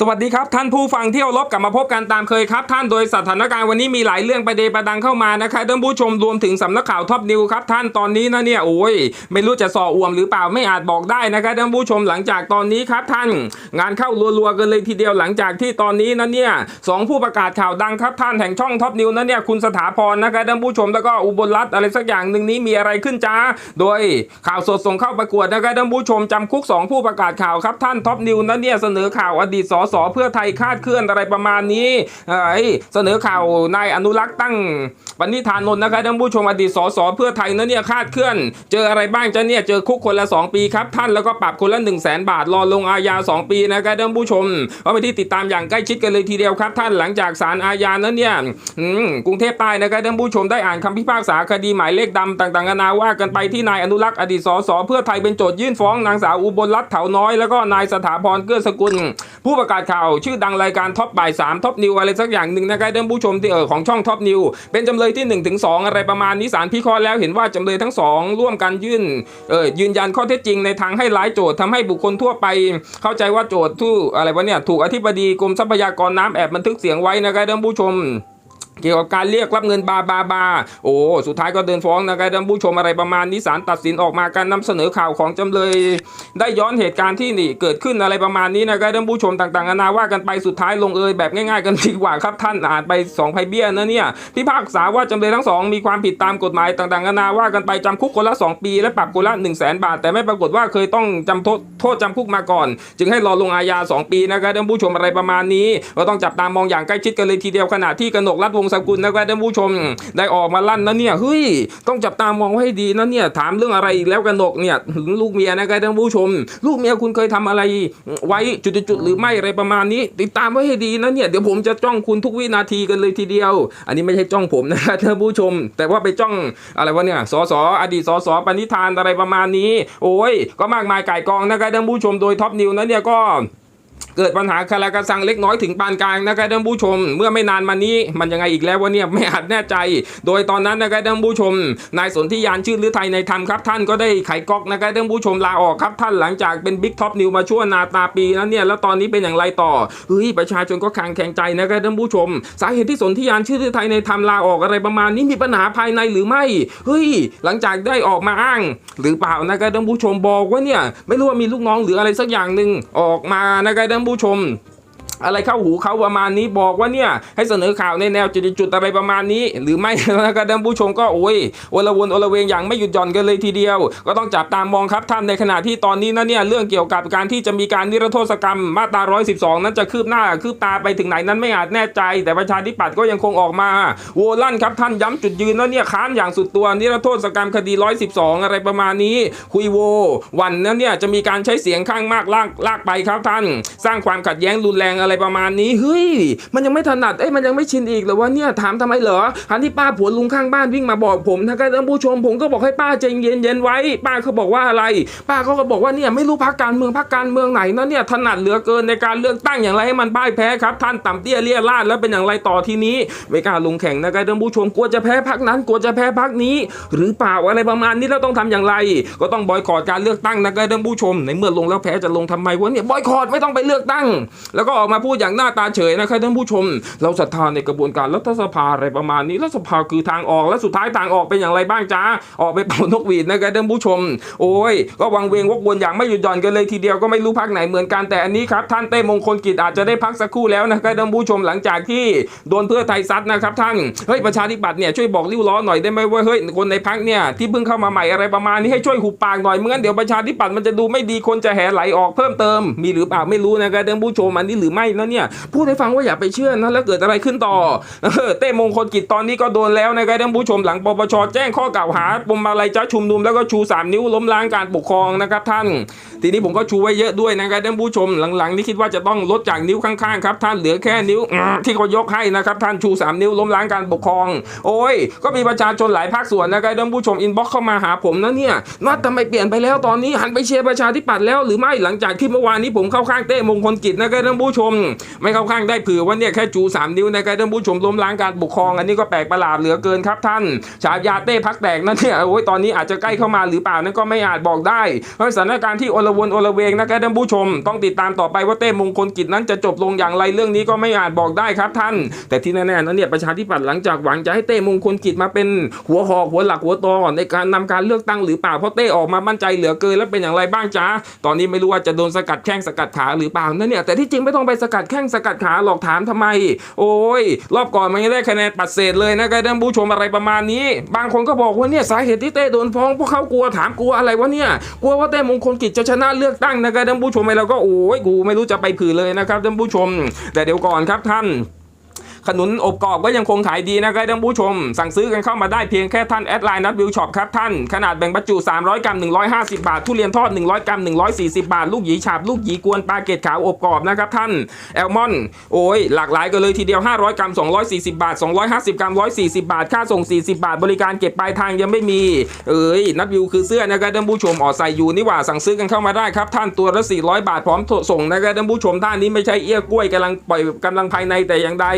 สวัสดีครับ ท่านผู้ฟังเที่เคารพกลับมาพบกันตามเคยครับ ท่านโดยสถานการณ์วันนี้มีหลายเรื่องประเดประดังเข้ามานะครับท่านผู้ชมรวมถึงสำนักข่าวท็อปนิวครับท่านตอนนี้นะเนี่ยโอ้ยไม่รู้จะส่ออวมหรือเปล่าไม่อาจบอกได้นะครับท่านผู้ชมหลังจากตอนนี้ครับท่าน งานเข้ารัวๆกันเลยทีเดียวหลังจากที่ตอนนี้นะเนี่ยสองผู้ประกาศข่าวดังครับท่านแห่งช่องท็อปนิวนะเนี่ยคุณสถาพรนะครับท่านผู้ชมแล้วก็อุบลรัตน์อะไรสักอย่างหนึ่งนี้มีอะไรขึ้นจ้าโดยข่าวสดส่งเข้าประกวดนะครับท่านผู้ชมจำคุกสองผู้ประกาศข่าวครับท่านท็อปนิวนะเนี่ยเสนอข่าวอดีตสสเพื่อไทยคาดเคลื่อนอะไรประมาณนี้เอ้ยเสนอข่าวนายอนุรักษ์ตั้งปณิธานนนท์นะครับท่านผู้ชมอดีตสสเพื่อไทยนะเนี่ยคาดเคลื่อน เจออะไรบ้างจะเนี่ยเจอคุกคนละ 2 ปีครับท่านแล้วก็ปรับคนละ 1 0 0 0 0แบาทรอลงอาญา 2 ปีนะครับท่านผู้ชมเอาไปที่ติดตามอย่างใกล้ชิดกันเลยทีเดียวครับ ท่านหลังจากศาลอาญานั้นเนี่ยกรุงเทพใต้นะครับท่านผู้ชมได้อ่านคำพิพากษาคดีหมายเลขดำต่างๆนานาว่ากันไปที่นายอนุรักษ์อดีตสสเพื่อไทยเป็นโจทยื่นฟ้องนางสาวอุบลรัตน์เถาน้อยแล้วก็นายสถาพรเกื้อสกุล ผู้ประกาศข่าว ชื่อดังรายการท็อปบ่ายสามท็อปนิวอะไรสักอย่างหนึ่งนะครับท่านผู้ชมที่เออของช่องท็อปนิวเป็นจำเลยที่1นถึงสอะไรประมาณนี้ศาลพิเคราะห์แล้วเห็นว่าจำเลยทั้งสองร่วมกันยื่นเออยืนยันข้อเท็จจริงในทางให้ร้ายโจทย์ทำให้บุคคลทั่วไป เข้าใจว่าโจทย์ที่อะไรวะเนี่ยถูกอธิบดีกรมทรัพยากรน้ำแอบบันทึกเสียงไว้นะครับท่านผู้ชม เกี่ยวกับการเรียกรับเงินบาบาบาโอ้สุดท้ายก็เดินฟ้องนะครับท่านผู้ชมอะไรประมาณนี้ศาลตัดสินออกมาการนำเสนอข่าวของจำเลย ได้ย้อนเหตุการณ์ที่นี่เกิดขึ้นอะไรประมาณนี้นะครับท่านผู้ชมต่างๆนานาว่ากันไปสุดท้ายลงเอยแบบง่ายๆกันดีกว่าครับท่านอ่านไปสองไพเบี้ยนะเนี่ยพิพากษาว่าจำเลยทั้งสองมีความผิดตามกฎหมายต่างๆนานาว่ากันไปจำคุกคนละ 2 ปี และปรับคนละ1 0 0 0 0แบาท แต่ไม่ปรากฏว่าเคยต้องจำโทษโทษจำคุกมาก่อน จึงให้รอลงอาญา2 ปีนะครับท่านผู้ชมอะไรประมาณนี้ ก็ต้องจับตามองอย่างใกล้ชิดกันเลยทีเดียวขณะที่กนกรัฐวงสกุลนะครับท่านผู้ชมได้ออกมาลั่นนะเนี่ยเฮ้ยต้องจับตามองไว้ให้ดีนะเนี่ยถามเรื่องอะไรอีกแล้วกันกเนี่ยถึงลูกเมียนะครับท่านผู้ชม ลูกเมียคุณเคยทำอะไรไว้จุดๆหรือไม่อะไรประมาณนี้ ติดตามไว้ให้ดีนะเนี่ยเดี๋ยวผมจะจ้องคุณทุกวินาทีกันเลยทีเดียว อันนี้ไม่ใช่จ้องผมนะครับท่านผู้ชม แต่ว่าไปจ้องอะไรวะเนี่ยสสอดีตสสปณิธานอะไรประมาณนี้ โอ้ยก็มากมายไก่กองนะครับท่านผู้ชมโดยท็อปนิวนะเนี่ยก็ เกิดปัญหาคาราคาซังเล็กน้อยถึงปานกลางนะครับท่านผู้ชม เมื่อไม่นานมานี้มันยังไงอีกแล้ววะเนี่ยไม่อาจแน่ใจ โดยตอนนั้นนะครับท่านผู้ชม นายสนธิยานชื่อหรือไทยในธรรมครับ ท่านก็ได้ไขก๊อกนะครับท่านผู้ชมลาออกครับท่านหลังจากเป็นบิ๊กท็อปนิวมาชั่วนาตาปีนั้นเนี่ยแล้วตอนนี้เป็นอย่างไรต่อเฮ้ยประชาชนก็คางแข็งใจนะครับท่านผู้ชม สาเหตุที่สนธิยานชื่อหรือไทยในธรรมลาออกอะไรประมาณนี้มีปัญหาภายในหรือไม่เฮ้ยหลังจากได้ออกมาอ้าง หรือเปล่านะครับท่านผู้ชมบอกว่าเนี่ยไม่รู้ว่ามีลูกน้องหรืออะไรสักอย่างหนึ่งออกมานะครับท่านผู้ชม อะไรเข้าหูเขาประมาณนี้บอกว่าเนี่ยให้เสนอข่าวในแนวจุดๆอะไรประมาณนี้ หรือไม่นะครับท่านผู้ชมก็โอ้ยโอละวนโอละเวงอย่างไม่หยุดหย่อนกันเลยทีเดียว ก็ต้องจับตามองครับท่านในขณะที่ตอนนี้นะเนี่ยเรื่องเกี่ยวกับการที่จะมีการนิรโทษกรรมมาตรา 112 นั้นจะคืบหน้าคืบตาไปถึงไหนนั้นไม่อาจแน่ใจ แต่ประชาธิปัตย์ก็ยังคงออกมาโวลั่นครับท่านย้ำจุดยืนแล้วเนี่ยค้านอย่างสุดตัวนิรโทษกรรมคดี 112 อะไรประมาณนี้ คุยโว วันนั้นเนี่ยจะมีการใช้เสียงข้างมากลากลากไปครับท่าน สร้างความขัดแย้งรุนแรงอะไรประมาณนี้เฮ้ยมันยังไม่ถนัดเอ้ยมันยังไม่ชินอีกหรอวะเนี่ยถามทำไมเหรอหันที่ป้าผัวลุงข้างบ้านวิ่งมาบอกผมนะครับท่านผู้ชมผมก็บอกให้ป้าใจเย็นเย็นๆไว้ ป้าเขาบอกว่าอะไร ป้าเขาก็บอกว่าเนี่ยไม่รู้พักการเมืองพักการเมืองไหนนะเนี่ยถนัดเหลือเกินในการเลือกตั้งอย่างไรให้มันพ่ายแพ้ครับท่านต่ำเตี้ยเลี่ยราดแล้วเป็นอย่างไรต่อทีนี้ไม่กล้าลงแข่งนะครับท่านผู้ชมกลัวจะแพ้พักนั้นกลัวจะแพ้พักนี้ หรือเปล่าอะไรประมาณนี้แล้วต้องทำอย่างไร ก็ต้องบอยคอรดการเลือกตั้งนะครับท่านผู้ชม ในเมื่อลงแล้วแพ้จะลงทำไมวะเนี่ยบอยคอรดไม่ต้องไปเลือกตั้ง แล้วก็ออกมาพูดอย่างหน้าตาเฉยนะครับท่านผู้ชม เราศรัทธาในกระบวนการรัฐสภาอะไรประมาณนี้รัฐสภาคือทางออกและสุดท้ายทางออกเป็นอย่างไรบ้างจ้าออกไปเป่านกหวีดนะครับท่านผู้ชม โอ้ย ก็วังเวงวกวนอย่างไม่หยุดหย่อนกันเลยทีเดียวก็ไม่รู้พักไหนเหมือนกันแต่อันนี้ครับท่านเต้มงคลกิจอาจจะได้พักสักครู่แล้วนะครับท่านผู้ชมหลังจากที่โดนเพื่อไทยซัดนะครับท่านเฮ้ยประชาธิปัตย์เนี่ยช่วยบอกริ้วล้อหน่อยได้ไหมว่าเฮ้ยคนในพักเนี่ยที่เพิ่งเข้ามาใหม่อะไรประมาณนี้ให้ช่วยหุบปากหน่อยไม่งั้นเดี๋ยวประชาธิปัตย์มันจะดูไม่ดีคนจะแห่ไหลออกเพิ่มเติม มีหรือเปล่าไม่รู้นะครับท่านผู้ชมอันนี้หรือไม่นะเนี่ยพูดให้ฟังว่าอย่าไปเชื่อนะแล้วเกิดอะไรขึ้นต่อเต้มงคลกิจตอนนี้ก็โดนแล้วนะครับท่านผู้ชมหลังปปชแจ้งข้อกล่าวหาปมอะไรจ้าชุมนุมแล้วก็ชูสามนิ้วล้มล้างการปกครองนะครับท่าน ทีนี้ผมก็ชูไว้เยอะด้วยนะครับท่านผู้ชมหลังๆนี่คิดว่าจะต้องลดจากนิ้วข้างๆครับท่านเหลือแค่นิ้วที่เขายกให้นะครับท่านชูสามนิ้วล้มล้างการปกครอง โอ้ย ก็มีประชาชนหลายภาคส่วนนะครับท่านผู้ชมอินบ็อกเข้ามาหาผมนะเนี่ยว่าทำไมเปลี่ยนไปแล้วตอนนี้หันไปเชียร์ประชาธิปัตย์แล้วหรือไม่หลังจากที่เมื่อวานนี้ผมเข้าข้างเต้มงคลกิจนะครับท่านผู้ชมไม่เข้าข้างได้ผือว่าเนี่ยแค่ชูสามนิ้วนะครับท่านผู้ชมล้มล้างการปกครอง อันนี้ก็แปลกประหลาดเหลือเกินครับท่านฉายาเต้พักแตกนั่นเนี่ยโอ้ยตอนนี้อาจจะใกล้เข้ามาหรือเปล่านั่นก็ไม่อาจบอกได้เพราะสถานการณ์ที่โอลวนโอลเวงนะครับท่านผู้ชม ต้องติดตามต่อไปว่าเต้มงคลกิจนั้นจะจบลงอย่างไรเรื่องนี้ก็ไม่อาจบอกได้ครับท่าน แต่ที่แน่ๆนั้นเนี่ยประชาธิปัตย์หลังจากหวังจะให้เต้มงคลกิจมาเป็นหัวหอกหัวหลักหัวตอในการนำการเลือกตั้งหรือเปล่าเพราะเต้ออกมามั่นใจเหลือเกินแล้วเป็นอย่างไรบ้างจ๊ะตอนนี้ไม่รู้ว่าจะโดนสกัดแข้งสกัดขาหรือเปล่านั่นเนี่ยแต่ที่จริงไม่ต้องไปสกัดแข้งสกัดขาหลอกถามทำไม โอ้ย รอบก่อนมันยังได้คะแนนปัดเศษเลยนะครับท่านผู้ชมอะไรประมาณนี้ บางคนก็บอกว่าเนี่ยสาเหตุที่เต้โดนฟ้องเพราะเขากลัวถามกลัวอะไรวะเนี่ยกลัวว่าเต้มงคลกิจจะชนะเลือกตั้งนะครับท่านผู้ชมไอ้เราก็โอ้ยกูไม่รู้จะไปผือเลยนะครับท่านผู้ชม แต่เดี๋ยวก่อนครับท่าน ขนุนอบกรอบก็ยังคงขายดีนะครับท่านผู้ชม สั่งซื้อกันเข้ามาได้เพียงแค่ท่านแอดไลน์นัดวิวช็อปครับท่าน ขนาดแบ่งบรรจุ 300 กรัม 150 บาท ทุเรียนทอด 100 กรัม 140 บาท ลูกหยีฉาบ ลูกหยีกวนปลาเกตขาวอบกรอบนะครับท่าน แอลมอน โอ้ย หลากหลายกันเลยทีเดียว 500 กรัม 240 บาท 250 กรัม 140 บาท ค่าส่ง 40 บาท บริการเก็บปลายทางยังไม่มี เอ้ย นัดวิวคือเสื้อนะครับท่านผู้ชมออใส่อยู่นี่หว่า สั่งซื้อกันเข้ามาได้ครับท่าน ตัวละ 400 บาท พร้อมส่งนะครับท่านผู้ชมท่านนี้ไม่ใช่เอี้ยกล้วยกำลังปล่อยกำลังภายในแต่อย่างใด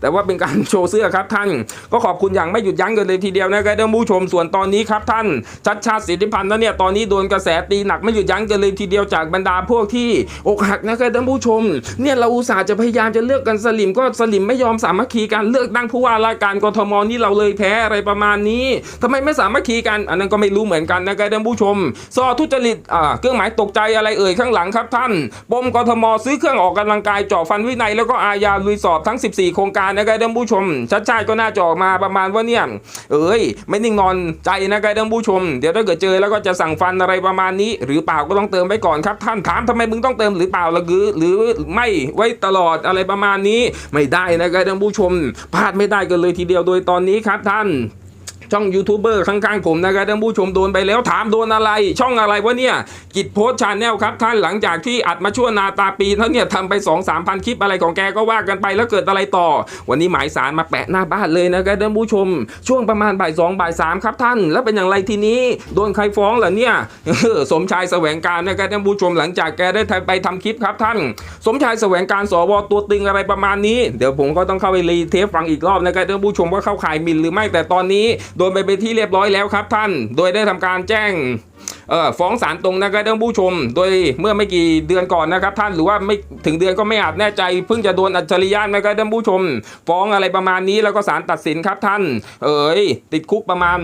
แต่ว่าเป็นการโชว์เสื้อครับท่าน ก็ขอบคุณอย่างไม่หยุดยั้งกันเลยทีเดียวนะครับท่านผู้ชมส่วนตอนนี้ครับท่านชัดชาติสิทธิพันธ์นั้นเนี่ยตอนนี้โดนกระแสตีหนักไม่หยุดยั้งกันเลยทีเดียวจากบรรดาพวกที่อกหักนะครับท่านผู้ชม เนี่ยเราอุตส่าห์จะพยายามจะเลือกกันสลิมก็สลิมไม่ยอมสามัคคีกันเลือกตั้งผู้ว่าราชการกทมนี่เราเลยแพ้อะไรประมาณนี้ทำไมไม่สามัคคีกัน อันนั้นก็ไม่รู้เหมือนกันนะครับท่านผู้ชมซอทุจริตอ่าเครื่องหมายตกใจอะไรเอ่ยข้างหลังครับท่านปมกทมซื้อเครื่องออกกำลังกายเจาะฟันวินัยแล้วก็อาญาลุยสอบทั้ง 14 โครงการนะครับท่านผู้ชมชัดชาติก็น่าจะออกมาประมาณว่าเนี่ยเอ้ยไม่นิ่งนอนใจนะครับท่านผู้ชม เดี๋ยวถ้าเกิดเจอแล้วก็จะสั่งฟันอะไรประมาณนี้ หรือเปล่าก็ต้องเติมไปก่อนครับท่านถามทำไมมึงต้องเติมหรือเปล่าหรือหรือไม่ไว้ตลอดอะไรประมาณนี้ ไม่ได้นะครับท่านผู้ชมพลาดไม่ได้กันเลยทีเดียวโดยตอนนี้ครับท่าน ช่องยูทูบเบอร์ข้างๆผมนะครับท่านผู้ชมโดนไปแล้วถามโดนอะไร ช่องอะไรวะเนี่ยกิจโพสชาแนลครับท่านหลังจากที่อัดมาชั่วนาตาปีท่านเนี่ยทำไป2 3 0 0 0คลิปอะไรของแกก็ว่ากันไปแล้วเกิดอะไรต่อ วันนี้หมายสารมาแปะหน้าบ้านเลยนะครับท่านผู้ชม ช่วงประมาณบ่ายสองบ่ายสามครับท่าน แล้วเป็นอย่างไรทีนี้ โดนใครฟ้องเหรอเนี่ยสมชายแสวงการนะครับท่านผู้ชมหลังจากแกได้ไปทำคลิปครับท่าน สมชายแสวงการสวตัวตึงอะไรประมาณนี้ เดี๋ยวผมก็ต้องเข้าไปรีเทปฟังอีกรอบนะครับท่านผู้ชมว่าเข้าข่ายมินหรือไม่แต่ตอนนี้โดนไปเป็นที่เรียบร้อยแล้วครับท่าน โดยได้ทำการแจ้งฟ้องศาลตรงนะครับท่านผู้ชม โดยเมื่อไม่กี่เดือนก่อนนะครับ ท่านหรือว่าไม่ถึงเดือนก็ไม่อาจแน่ใจ เพิ่งจะโดนอัจฉริยะนะครับท่านผู้ชม ฟ้องอะไรประมาณนี้แล้วก็ศาลตัดสินครับท่าน เอ๋ยติดคุกประมาณ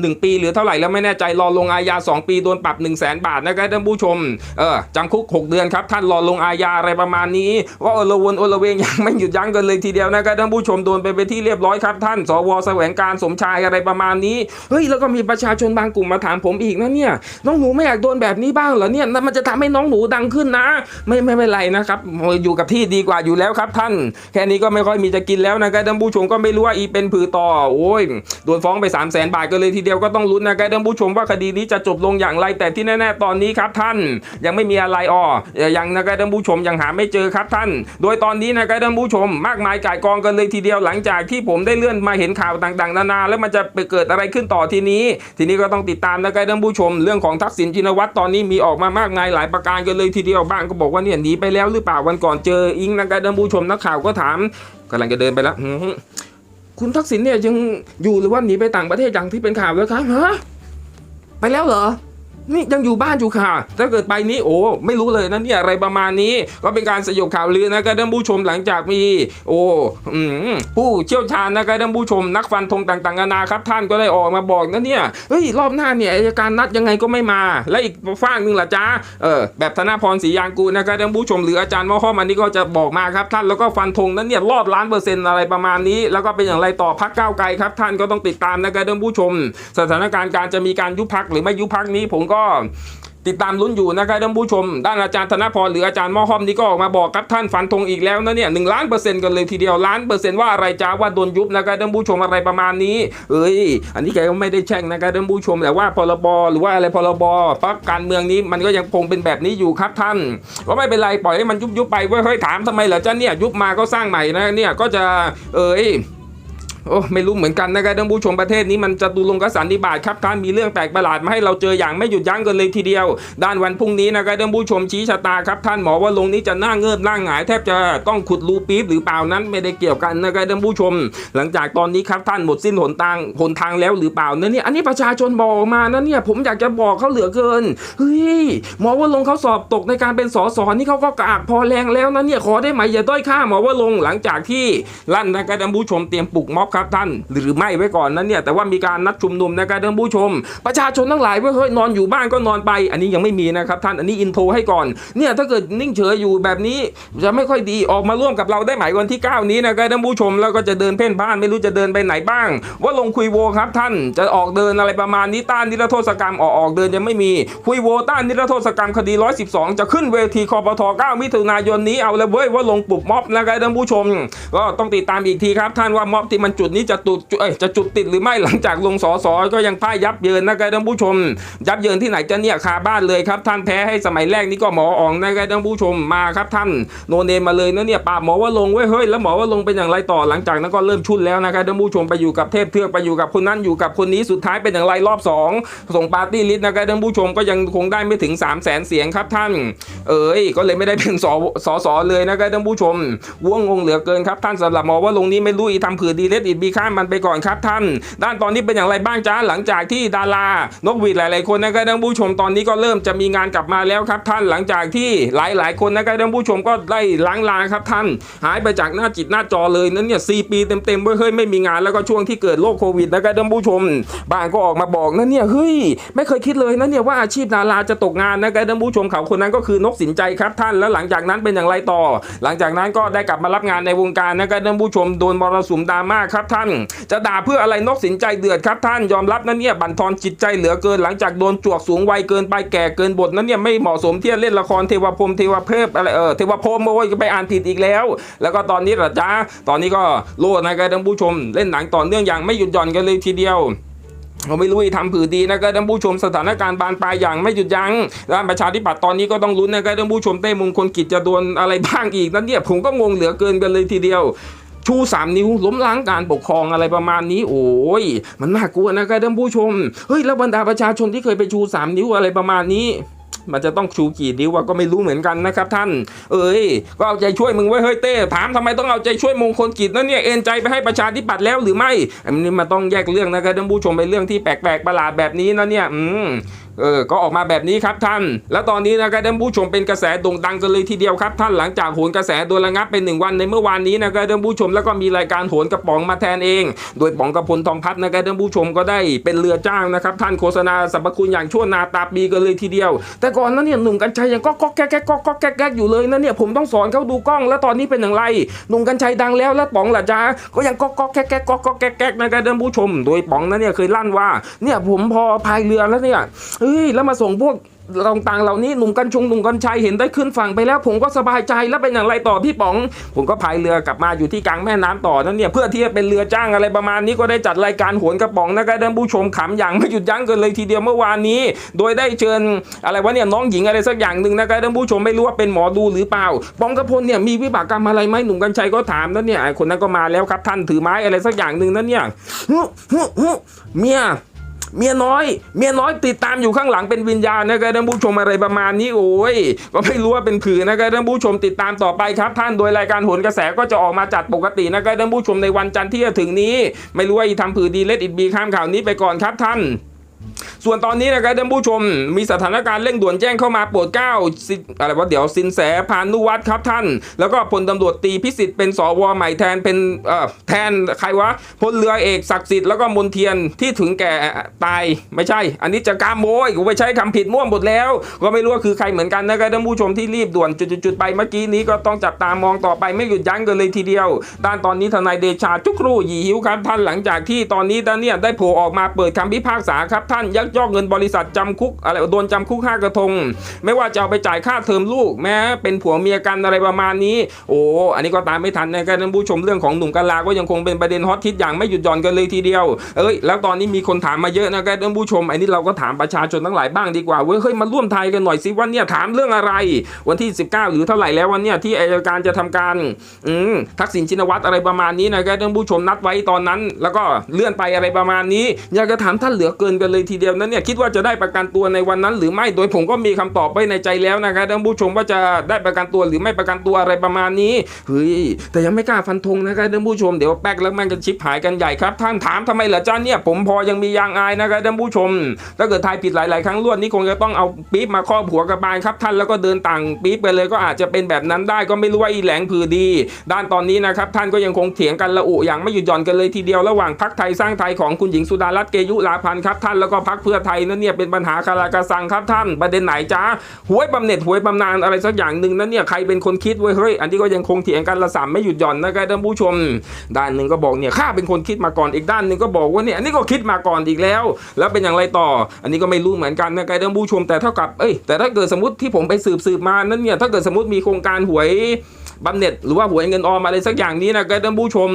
หนึ่งปีหรือเท่าไหร่แล้วไม่แน่ใจรอลงอาญา 2 ปีโดนปรับ 1 0 0 0 0แสนบาทนะครับท่านผู้ชมเออจำคุก 6 เดือนครับท่านรอลงอาญาอะไรประมาณนี้ ว่าโอละวนโอละเวงยังไม่หยุดยั้งกันเลยทีเดียวนะครับท่านผู้ชมโดนไปเป็นที่เรียบร้อยครับท่านสวแสวงการสมชายอะไรประมาณนี้เฮ้ยแล้วก็มีประชาชนบางกลุ่มมาถามผมอีกนะเนี่ยน้องหนูไม่อยากโดนแบบนี้บ้างเหรอเนี่ยมันจะทำให้น้องหนูดังขึ้นนะ ไม่ไม่เป็นไรนะครับอยู่กับที่ดีกว่าอยู่แล้วครับท่าน แค่นี้ก็ไม่ค่อยมีจะกินแล้วนะครับท่านผู้ชมก็ไม่รู้ว่าอีเป็นผือต่อโอ้ยโดนฟ้องไป 3 0 0แสนบาทก็เลยทีเดียวก็ต้องลุ้นนะครับท่านผู้ชมว่าคดีนี้จะจบลงอย่างไร แต่ที่แน่ๆตอนนี้ครับท่านยังไม่มีอะไรอ้อยังนะครับท่านผู้ชมยังหาไม่เจอครับท่าน โดยตอนนี้นะครับท่านผู้ชม มากมายก่ายกองกันเลยทีเดียวหลังจากที่ผมได้เลื่อนมาเห็นข่าวต่างๆ นานา แล้วมันจะไปเกิดอะไรขึ้นต่อทีนี้ ทีนี้ก็ต้องติดตามนะครับท่านผู้ชม เรื่องของทักษิณชินวัตรตอนนี้มีออกมามากมายหลายประการกันเลยทีเดียวบ้างก็บอกว่าเนี่ยหนีไปแล้วหรือเปล่าวันก่อนเจออิงนะครับท่านผู้ชมนักข่าวก็ถามกำลังจะเดินไปแล้ว คุณทักษิณเนี่ยยังอยู่หรือว่าหนีไปต่างประเทศอย่างที่เป็นข่าวแล้วครับฮะไปแล้วเหรอ นี่ยังอยู่บ้านอยู่ค่ะ ถ้าเกิดไปนี้โอ้ไม่รู้เลยนะเนี่ยอะไรประมาณนี้ ก็เป็นการสยบข่าวลือนะครับท่านผู้ชมหลังจากมี โอ้ผู้เชี่ยวชาญนะครับท่านผู้ชมนักฟันธงต่างๆนานาครับ ท่านก็ได้ออกมาบอกนะเนี่ยเฮ้ยรอบหน้าเนี่ยอัยการนัดยังไงก็ไม่มา และอีกฝ้ากหนึ่งล่ะจ้าเออแบบธนาพรศรียางกูนะครับท่านผู้ชมหรืออาจารย์ว่าข้อมันนี้ก็จะบอกมาครับท่านแล้วก็ฟันธงนั้นเนี่ยรอดล้านเปอร์เซ็นต์อะไรประมาณนี้ แล้วก็เป็นอย่างไรต่อพักก้าวไกลครับ ท่านก็ต้องติดตามนะครับท่านผู้ชม สถานการณ์การจะมีการยุบพักหรือไม่ยุบพักนี้ผมก็ติดตามลุ้นอยู่นะครับท่านผู้ชม ด้านอาจารย์ธนพรหรืออาจารย์มอฮอมนี่ก็ออกมาบอกครับท่านฟันธงอีกแล้วนะเนี่ยหนึ่งล้านเปอร์เซ็นต์กันเลยทีเดียวล้านเปอร์เซ็นต์ว่าอะไรจ้าว่าโดนยุบนะครับท่านผู้ชมอะไรประมาณนี้ เอ้ย อันนี้แกก็ไม่ได้แช่งนะครับท่านผู้ชมแต่ว่าพรบหรือว่าอะไรพรบพักการเมืองนี้มันก็ยังคงเป็นแบบนี้อยู่ครับท่านก็ไม่เป็นไรปล่อยให้มันยุบยุบไปเว้ยเฮ้ยถามทำไมเหรอจ้าเนี่ยยุบมาก็สร้างใหม่นะเนี่ยก็จะเอ้ย โอ้ไม่รู้เหมือนกันนะครับท่านผู้ชมประเทศนี้มันจะตุลงกสันนิบาตครับท่านมีเรื่องแปลกประหลาดมาให้เราเจออย่างไม่หยุดยั้งกันเลยทีเดียว ด้านวันพรุ่งนี้นะครับท่านผู้ชมชี้ชะตาครับท่านหมอว่าลงนี้จะหน้าเงิบหน้าหงายแทบจะต้องขุดรูปี๊บหรือเปล่านั้นไม่ได้เกี่ยวกันนะครับท่านผู้ชม หลังจากตอนนี้ครับท่านหมดสิ้นหนทางหนทางแล้วหรือเปล่านั่นเนี่ยอันนี้ประชาชนบอกมานะเนี่ยผมอยากจะบอกเขาเหลือเกินเฮ้ยหมอว่าลงเขาสอบตกในการเป็นสสนี่เขาก็กากพอแรงแล้วนะเนี่ยขอได้ไหมอย่าด้อยค่าหมอว่าลงหลังจากที่ลั่นนะครับท่านผู้ชมเตรียมปลุกม็อบครับท่าน หรือไม่ไว้ก่อนนั้นเนี่ยแต่ว่ามีการนัดชุมนุมนะครับท่านผู้ชม ประชาชนทั้งหลายว่าเฮ้ยนอนอยู่บ้านก็นอนไป อันนี้ยังไม่มีนะครับท่านอันนี้อินโทรให้ก่อนเนี่ยถ้าเกิดนิ่งเฉยอยู่แบบนี้จะไม่ค่อยดีออกมาร่วมกับเราได้ไหมวันที่ 9 นี้นะครับท่านผู้ชมแล้วก็จะเดินเพ่นพ่านไม่รู้จะเดินไปไหนบ้าง ว่าลงคุยโวครับท่านจะออกเดินอะไรประมาณนี้ต้านนิรโทษกรรมออกออกเดินยังไม่มีคุยโวต้านนิรโทษกรรมคดี 112 จะขึ้นเวทีคอปท9มิถุนายนนี้เอาเลยเว้ยว่าลงปลุกม็อบนะครับท่านผู้ชม ก็ต้องติดตามอีกทีครับท่านว่าม็อบที่มันจุุดนี้จะจุดจะจุดติดหรือไม่หลังจากลงสอสอก็ยังพ่ายยับเยินนะครับท่านผู้ชม ยับเยินที่ไหนจะเนี่ยคาบ้านเลยครับ ท่านแพ้ให้สมัยแรกนี่ก็หมออ๋องนะครับท่านผู้ชมมาครับท่านโนเนมมาเลยนะเนี่ยปราบหมอว่าลงเว้ยเฮ้ยแล้วหมอว่าลงเป็นอย่างไรต่อหลังจากนั้นก็เริ่มชุนแล้วนะครับท่านผู้ชมไปอยู่กับเทพเทือกไปอยู่กับคนนั้นอยู่กับคนนี้สุดท้ายเป็นอย่างไรรอบสองส่งปาร์ตี้ลิสต์นะครับท่านผู้ชมก็ยังคงได้ไม่ถึง 3 0 0แสนเสียงครับท่าน เอ๋ยก็เลยไม่ได้เป็นสสสเลยนะครับท่านผู้ชมว่วงงงเหลือเกินครับท่านสำหรับหมอว่าลงนี้ไม่รู้อีทำผืนดีเลดอิดบีข้ามมันไปก่อนครับท่าน ด้านตอนนี้เป็นอย่างไรบ้างจ้าหลังจากที่ดารานกหวีดหลาย ๆ คนนะครับท่านผู้ชมตอนนี้ก็เริ่มจะมีงานกลับมาแล้วครับท่านหลังจากที่หลาย ๆ คนนะครับท่านผู้ชมก็ไล่ล้างลาครับท่าน หายไปจากหน้าจิตหน้าจอเลยนั้นเนี่ยสปีเต็มๆเว้ยเฮ้ยไม่มีงานแล้วก็ช่วงที่เกิดโรคโควิดนะครับท่านผู้ชมบางก็ออกมาบอกนะเนี่ยเฮ้ยไม่เคยคิดเลยนะเนี่ยว่าอาชีพดาราจะตกงานนะครับท่านผู้ชมเขาคนนั้นก็คือนกสินใจครับท่านแล้วหลังจากนั้นเป็นอย่างไรต่อ หลังจากนั้นก็ได้กลับมารับงานในวงการนะครับท่านผู้ชมโดนมรสุมดราม่าครับท่าน จะด่าเพื่ออะไรนกสินใจเดือดครับท่านยอมรับนะเนี่ยบั่นทอนจิตใจเหลือเกินหลังจากโดนจวกสูงวัยเกินไปแก่เกินบทนั้นเนี่ยไม่เหมาะสมที่จะเล่นละครเทวพรมเทวเพพอะไรเออเทวพรมโอ้ยไปอ่านผิดอีกแล้ว แล้วก็ตอนนี้เหรอจ๊ะตอนนี้ก็โลดนะครับท่านผู้ชม เล่นหนังต่อเนื่องอย่างไม่หยุดหย่อนกันเลยทีเดียวผมไม่รู้อีทำผือดีนะครับท่านผู้ชมสถานการณ์บานปลายอย่างไม่หยุดยัง้งด้านประชาธิปัตย์ตอนนี้ก็ต้องลุ้นนะครับท่านผู้ชมเต้มงคลกิจจะโดนอะไรบ้างอีกนั่นเนี่ยผมก็งงเหลือเกินกันเลยทีเดียว ชูสามนิ้วล้มล้างการปกครองอะไรประมาณนี้ โอ้ย มันน่ากลัวนะครับท่านผู้ชม เฮ้ย แล้วบรรดาประชาชนที่เคยไปชูสามนิ้วอะไรประมาณนี้มันจะต้องชูกี่นิ้วก็ไม่รู้เหมือนกันนะครับท่าน เอ้ย ก็เอาใจช่วยมึงไว้เฮ้ยเต้ถามทำไมต้องเอาใจช่วยมงคลกิจนั่นเนี่ยเอ็นใจไปให้ประชาธิปัตย์แล้วหรือไม่อันนี้มันต้องแยกเรื่องนะครับท่านผู้ชมเป็นเรื่องที่แปลกๆประหลาดแบบนี้นะเนี่ย อืม เออก็ออกมาแบบนี้ครับท่าน แล้วตอนนี้นะครับท่านผู้ชมเป็นกระแสโด่งดังกันเลยทีเดียวครับท่านหลังจากโหนกระแสโดนระงับเป็นหนึ่งวันในเมื่อวานนี้นะครับท่านผู้ชมแล้วก็มีรายการโหนกระป๋องมาแทนเอง โดยป๋องกระพลทองพัฒน์นะครับท่านผู้ชมก็ได้เป็นเรือจ้างนะครับท่านโฆษณาสรรพคุณอย่างชั่วนาตาปีกันเลยทีเดียว แต่ก่อนนั้นเนี่ยหนุ่มกัญชัยยังก็ก็แก๊กแก๊กก็ก็แก๊กแก๊กอยู่เลยนะเนี่ยผมต้องสอนเขาดูกล้องแล้วตอนนี้เป็นอย่างไรหนุ่มกัญชัยดังแล้วแล้วป๋องล่ะจ้าก็ยังก็ก็แก๊กแก๊กก็ก็แก๊กแก๊กนะครับท่านผู้ชม โดยป๋องนั้นเนี่ยเคยลั่นว่าเนี่ยผมพอพายเรือแล้วเนี่ยเฮ้ยแล้วมาส่งพวกต่างๆเหล่านี้หนุ่มกัญชงหนุ่มกัญชัยเห็นได้ขึ้นฝั่งไปแล้ว ผมก็สบายใจแล้วเป็นอย่างไรต่อพี่ป๋อง ผมก็พายเรือกลับมาอยู่ที่กลางแม่น้ำต่อนั่นเนี่ยเพื่อที่จะเป็นเรือจ้างอะไรประมาณนี้ก็ได้จัดรายการโหนกระป๋องนะครับท่านผู้ชมขำอย่างไม่หยุดยั้งกันเลยทีเดียวเมื่อวานนี้ โดยได้เชิญอะไรวะเนี่ยน้องหญิงอะไรสักอย่างหนึ่งนะครับท่านผู้ชมไม่รู้ว่าเป็นหมอดูหรือเปล่าป๋องกระพลเนี่ยมีวิบากกรรมอะไรไหมหนุ่มกัญชัยก็ถามนั่นเนี่ยคนนั้นก็มาแล้วครับท่านถือไม้อะไรสักอย่างหนึ่งนั่นเนี่ยเมีย เมียน้อย เมียน้อยติดตามอยู่ข้างหลังเป็นวิญญาณนะครับท่านผู้ชมอะไรประมาณนี้โอ้ยก็ไม่รู้ว่าเป็นผือนะครับท่านผู้ชมติดตามต่อไปครับ ท่านโดยรายการโหนกระแสก็จะออกมาจัดปกตินะครับท่านผู้ชมในวันจันทร์ที่จะถึงนี้ ไม่รู้ว่าอีทำผือดีเลดอิดบีข้ามข่าวนี้ไปก่อนครับท่าน ส่วนตอนนี้นะครับท่านผู้ชมมีสถานการณ์เร่งด่วนแจ้งเข้ามาโปรดเกล้าอะไรวะเดี๋ยวสินแสพานุวัตรครับท่าน แล้วก็พลตำรวจตีพิสิทธิ์เป็นสวใหม่แทนเป็นเอ่อแทนใครวะพลเรือเอกศักดิ์สิทธิ์แล้วก็มนเทียนที่ถึงแก่ตายไม่ใช่ อันนี้จะกามโมยกูไปใช้คำผิดม่วงหมดแล้ว ก็ไม่รู้ว่าคือใครเหมือนกันนะครับท่านผู้ชมที่รีบด่วนจุดๆไปเมื่อกี้นี้ก็ต้องจับตามองต่อไปไม่หยุดยั้งกันเลยทีเดียว ด้านตอนนี้ทนายเดชาจุกรูหยีหิวครับท่านหลังจากที่ตอนนี้ด้านเนี่ยได้โผล่ออกมาเปิดคำพิพากษาครับท่านยักยอกเงินบริษัทจำคุกอะไรโดนจำคุกห้ากระทง ไม่ว่าจะเอาไปจ่ายค่าเทอมลูกแม้เป็นผัวเมียกันอะไรประมาณนี้ โอ้อันนี้ก็ตามไม่ทันนะครับท่านผู้ชมเรื่องของหนุ่มกะลาก็ยังคงเป็นประเด็นฮอตฮิตอย่างไม่หยุดหย่อนกันเลยทีเดียว เอ้ยแล้วตอนนี้มีคนถามมาเยอะนะครับท่านผู้ชมอันนี้เราก็ถามประชาชนทั้งหลายบ้างดีกว่าเว้ยเฮ้ยมาร่วมทายกันหน่อยสิว่าเนี่ยถามเรื่องอะไร วันที่ 19 หรือเท่าไหร่แล้ววันเนี้ยที่อายการจะทำการอืมทักษิณชินวัตรอะไรประมาณนี้นะครับท่านผู้ชมนัดไว้ตอนนั้น แล้วก็เลื่อนไปอะไรประมาณนี้อยากจะถามท่านเหลือเกินกันเลยทีเดียวนั้นเนี่ยคิดว่าจะได้ประกันตัวในวันนั้น หรือไม่โดยผมก็มีคำตอบไว้ในใจแล้วนะครับท่านผู้ชมว่าจะได้ประกันตัวหรือไม่ประกันตัวอะไรประมาณนี้เฮ้ยแต่ยังไม่กล้าฟันธงนะครับท่านผู้ชมเดี๋ยวแป๊กแล้วแมันจะชิบหายกันใหญ่ครับท่านถามทำไมเหรอจ้าเนี่ยผมพอยังมียางอายนะครับท่านผู้ชม ถ้าเกิดทายผิดหลาย ๆ ครั้งรวดนี่คงจะต้องเอาปี๊บมาครอบหัวกระบาลครับท่านแล้วก็เดินต่างปี๊บไปเลยก็อาจจะเป็นแบบนั้นได้ก็ไม่รู้ว่าอีแหลงผือดี ด้านตอนนี้นะครับท่านก็ยังคงเถียงกันละอุอย่างไม่หยุดหย่อนกันเลยทีเดียวระหว่างพักไทยสร้างไทยของคุณหญิงสุดารัตน์เกยุราพันธ์ครับท่านแล้วก็พักเพื่อไทยนั่นเนี่ยเป็นปัญหาคาราคาซังครับท่าน ประเด็นไหนจ้าหวยบำเหน็จหวยบำนาญอะไรสักอย่างหนึ่งนั่นเนี่ยใครเป็นคนคิดเว้ยเฮ้ยอันนี้ก็ยังคงเถียงกันละสามไม่หยุดหย่อนนะครับท่านผู้ชม ด้านหนึ่งก็บอกเนี่ยข้าเป็นคนคิดมาก่อนอีกด้านหนึ่งก็บอกว่าเนี่ยอันนี้ก็คิดมาก่อนอีกแล้ว แล้วเป็นอย่างไรต่อ อันนี้ก็ไม่รู้เหมือนกันนะครับท่านผู้ชมแต่เท่ากับเอ้ยแต่ถ้าเกิดสมมติที่ผมไปสืบสืบมานั้นเนี่ยถ้าเกิดสมมติมีโครงการหวยบำเหน็จหรือว่าหวยเงินออมอะไรสักอย่างนี้นะครับท่านผู้ชม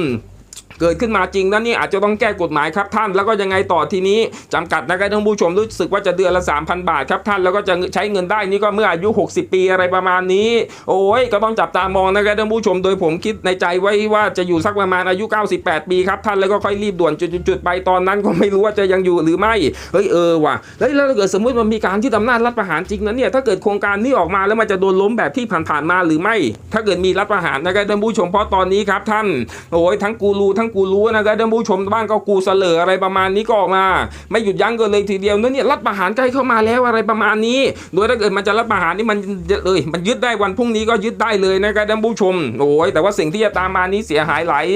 เกิดขึ้นมาจริงนั่นนี่อาจจะต้องแก้กฎหมายครับท่านแล้วก็ยังไงต่อทีนี้จำกัดนะครับท่านผู้ชมรู้สึกว่าจะเดือนละ 3,000 บาทครับท่านแล้วก็จะใช้เงินได้นี่ก็เมื่ออายุ 60 ปีอะไรประมาณนี้ โอ้ยก็ต้องจับตามองนะครับท่านผู้ชมโดยผมคิดในใจไว้ว่าจะอยู่สักประมาณอายุ 98 ปีครับท่านแล้วก็ค่อยรีบด่วนจุดๆไปตอนนั้นก็ไม่รู้ว่าจะยังอยู่หรือไม่เฮ้ยเออว่ะเฮ้ยแล้วถ้าเกิดสมมติมันมีการที่อำนาจรัฐประหารจริงนะเนี่ยถ้าเกิดโครงการนี้ออกมาแล้วมันจะโดนล้มแบบที่ผ่านๆมาหรือไม่ ถ้าเกิดมีรัฐประหารนะครับท่านผู้ชมเพราะตอนนี้ครับท่านโอ้ยทั้งกูรูทั้งกูรู้นะครับท่านผู้ชมบ้านก็กูเสลออะไรประมาณนี้ก็ออกมา ไม่หยุดยั้งกันเลยทีเดียวนั่นเนี่ยรัฐประหารใกล้เข้ามาแล้วอะไรประมาณนี้ โดยถ้าเกิดมันจะรัฐประหารนี่มันเลย มันยึดได้วันพรุ่งนี้ก็ยึดได้เลยนะครับท่านผู้ชมโอ้ยแต่ว่าสิ่งที่จะตามมานี้เสียหายหลาย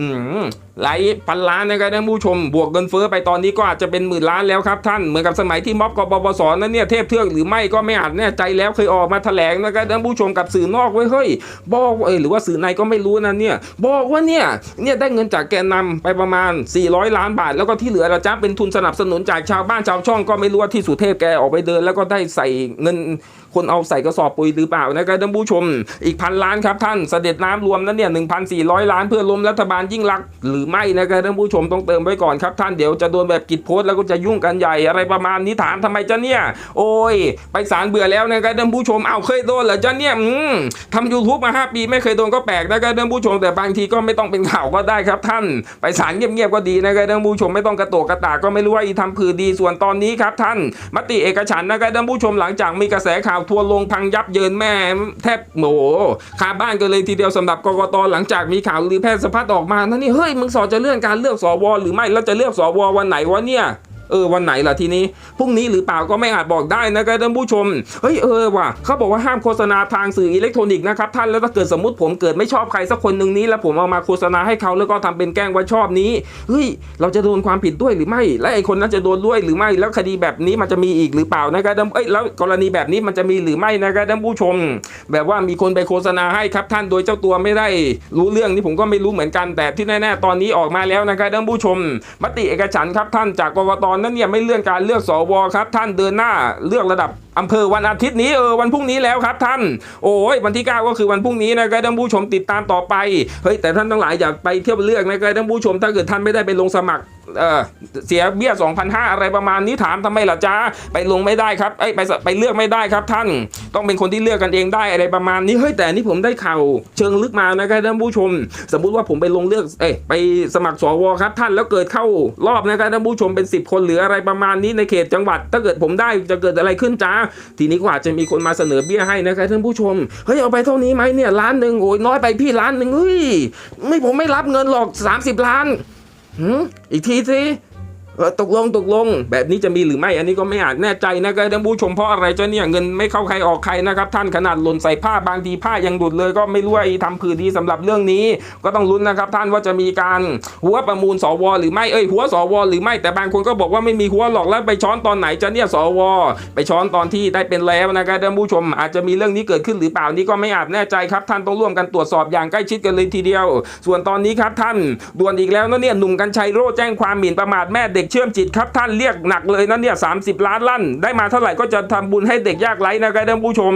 อืมหลายพันล้านนะครับท่านผู้ชม บวกเงินเฟ้อไปตอนนี้ก็อาจจะเป็นหมื่นล้านแล้วครับท่านเหมือนกับสมัยที่ม็อบกบปสนั้นเนี่ยเทพเทือกหรือไม่ก็ไม่อาจแน่ใจแล้วเคยออกมาแถลงนะครับท่านผู้ชมกับสื่อนอกไว้เฮ้ยบอกเอยหรือว่าสื่อในก็ไม่รู้นะเนี่ยบอกว่าเนี่ยเนี่ยได้เงินจากแกนนำไปประมาณ 400 ล้านบาท แล้วก็ที่เหลือเราจ้าเป็นทุนสนับสนุนจากชาวบ้านชาวช่องก็ไม่รู้ว่าที่สุเทพแกออกไปเดิน แล้วก็ได้ใส่เงินคนเอาใส่กระสอบปุ๋ยหรือเปล่านะครับท่านผู้ชม อีกพันล้านครับท่านเสด็จน้ำรวมนั้นเนี่ย1,400ล้านเพื่อล้มรัฐบาลยิ่งลักษณ์หรือไม่นะครับท่านผู้ชมต้องเติมไว้ก่อนครับท่านเดี๋ยวจะโดนแบบกิดโพสต์แล้วก็จะยุ่งกันใหญ่อะไรประมาณนี้ถามทำไมจ้ะเนี่ย โอ้ย ไปศาลเบื่อแล้วนะครับท่านผู้ชมเอาเคยโดนเหรอจ้ะเนี่ยทำยูทูบมา5ปีไม่เคยโดนก็แปลกนะครับท่านผู้ชมแต่บางทีก็ไม่ต้องเป็นข่าวก็ได้ครับท่าน ไปศาลเงียบๆก็ดีนะครับท่านผู้ชมไม่ต้องกระโตกกระตากก็ไม่รู้ว่าอีทำผือดีส่วนตอนนี้ครับท่าน มติเอกฉันนะครับท่านผู้ชมหลังจากมีกระแสข่าวทัวลงพังยับเยินแม่แทบโหคาบ้านกันเลยทีเดียวสำหรับกกตหลังจากมีข่าวลือแพร่สะพัดออกมานั่นนี่เฮ้ยมึงสอจะเลื่อนการเลือกสวหรือไม่แล้วจะเลือกสววันไหนวะเนี่ย เออวันไหนล่ะทีนี้พรุ่งนี้หรือเปล่าก็ไม่อาจบอกได้นะครับท่านผู้ชมเฮ้ยเออว่ะเขาบอกว่าห้ามโฆษณาทางสื่ออิเล็กทรอนิกส์นะครับท่านแล้วถ้าเกิดสมมติผมเกิดไม่ชอบใครสักคนหนึ่งนี้ แล้วผมเอามาโฆษณาให้เขาแล้วก็ทำเป็นแกล้งว่าชอบนี้เฮ้ยเราจะโดนความผิดด้วยหรือไม่ และไอ้คนนั้นจะโดนด้วยหรือไม่ แล้วคดีแบบนี้มันจะมีอีกหรือเปล่านะครับเอ้ยแล้วกรณีแบบนี้มันจะมีหรือไม่นะครับท่านผู้ชม แบบว่ามีคนไปโฆษณาให้ครับท่านโดยเจ้าตัวไม่ได้รู้เรื่องนี่ผมก็ไม่รู้เหมือนกันแต่ที่แน่ ๆ ตอนนี้ออกมาแล้วนะครับท่านผู้ชม มติเอกฉันครับท่านจากกกตนั้นเนี่ยไม่เลื่อนการเลือกสวครับ ท่านเดินหน้าเลือกระดับอำเภอวันอาทิตย์นี้เออวันพรุ่งนี้แล้วครับท่าน โอ้ยวันที่ 9 ก็คือวันพรุ่งนี้นะครับท่านผู้ชมติดตามต่อไปเฮ้ยแต่ท่านทั้งหลายอย่าไปเที่ยวเลือกนะครับท่านผู้ชมถ้าเกิดท่านไม่ได้ไปลงสมัครเสียเบี้ย 2,500 อะไรประมาณนี้ถามทำไมล่ะจ้าไปลงไม่ได้ครับไอ้ยไปไปเลือกไม่ได้ครับท่าน ต้องเป็นคนที่เลือกกันเองได้อะไรประมาณนี้เฮ้ยแต่นี่ผมได้ข่าวเชิงลึกมานะครับท่านผู้ชม สมมุติว่าผมไปลงเลือกเอ้ยไปสมัครสวครับท่านแล้วเกิดเข้ารอบนะครับท่านผู้ชมเป็น 10 คนหรืออะไรประมาณนี้ในเขตจังหวัด ถ้าเกิดผมได้จะเกิดอะไรขึ้นจ้าทีนี้ก็อาจจะมีคนมาเสนอเบี้ยให้นะครับท่านผู้ชมเฮ้ยเอาไปเท่านี้ไหมเนี่ยล้านหนึ่งโอ้ยน้อยไปพี่ล้านหนึ่งเฮ้ยไม่ผมไม่รับเงินหรอก 30 ล้าน อีกทีสิ เออตกลงตกลง แบบนี้จะมีหรือไม่อันนี้ก็ไม่อาจแน่ใจนะครับท่านผู้ชมเพราะอะไรเจ้าเนี่ยเงินไม่เข้าใครออกใครนะครับ ท่านขนาดหล่นใส่ผ้าบางทีผ้ายังดุดเลยก็ไม่รู้ว่าไอ้ทำผืนดีสำหรับเรื่องนี้ ก็ต้องลุ้นนะครับท่านว่าจะมีการหัวประมูลสว หรือไม่เอ้ยหัวสว หรือไม่แต่บางคนก็บอกว่าไม่มีหัวหรอกแล้วไปช้อนตอนไหนจะเนี่ยสว ไปช้อนตอนที่ได้เป็นแล้วนะครับท่านผู้ชมอาจจะมีเรื่องนี้เกิดขึ้นหรือเปล่านี่ก็ไม่อาจแน่ใจครับท่านต้องร่วมกันตรวจสอบอย่างใกล้ชิดกันเลยทีเดียว ส่วนตอนนี้ครับท่านด่วนอีกแล้วนะเนี่ยหนุ่มกัญชัยโร่แจ้งความหมิ่นประมาทแม่เด็กด็กเชื่อมจิตครับท่านเรียกหนักเลยนะเนี่ยสาล้านลั่น ได้มาเท่าไหร่ก็จะทำบุญให้เด็กยากไร้นะครับท่านผู้ชม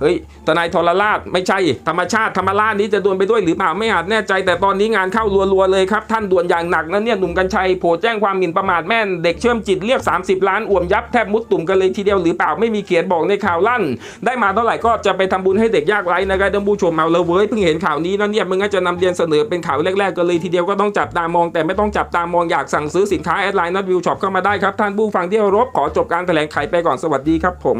เฮ้ยทนายทรราชไม่ใช่ ธรรมชาติธรรมราชนี้จะโดนไปด้วยหรือเปล่าไม่อาจแน่ใจ แต่ตอนนี้งานเข้ารัวๆเลยครับท่านด่วนอย่างหนักนะเนี่ยหนุ่มกัญชัยโผล่แจ้งความหมิ่นประมาทแม่นเด็กเชื่อมจิตเรียก 30 ล้านอ่วมยับแทบมุดตุ่มกันเลยทีเดียวหรือเปล่าไม่มีเขียนบอกในข่าวลั่น ได้มาเท่าไหร่ก็จะไปทำบุญให้เด็กยากไร้นะครับท่านผู้ชมเอาเลยเว้ยเพิ่งเห็นข่าวนี้นะเนี่ยมึงก็จะนำเรียนเสนอเป็นข่าวแรกๆกันเลยทีเดียวก็ต้องจับตามอง แต่ไม่ต้องจับตามองอยากสั่งซื้อสินค้าแอดไลน์น์น็อตวิวช็อปเข้ามาได้ครับ ท่านผู้ฟังที่เคารพขอจบการแถลงไขไปก่อนสวัสดีครับผม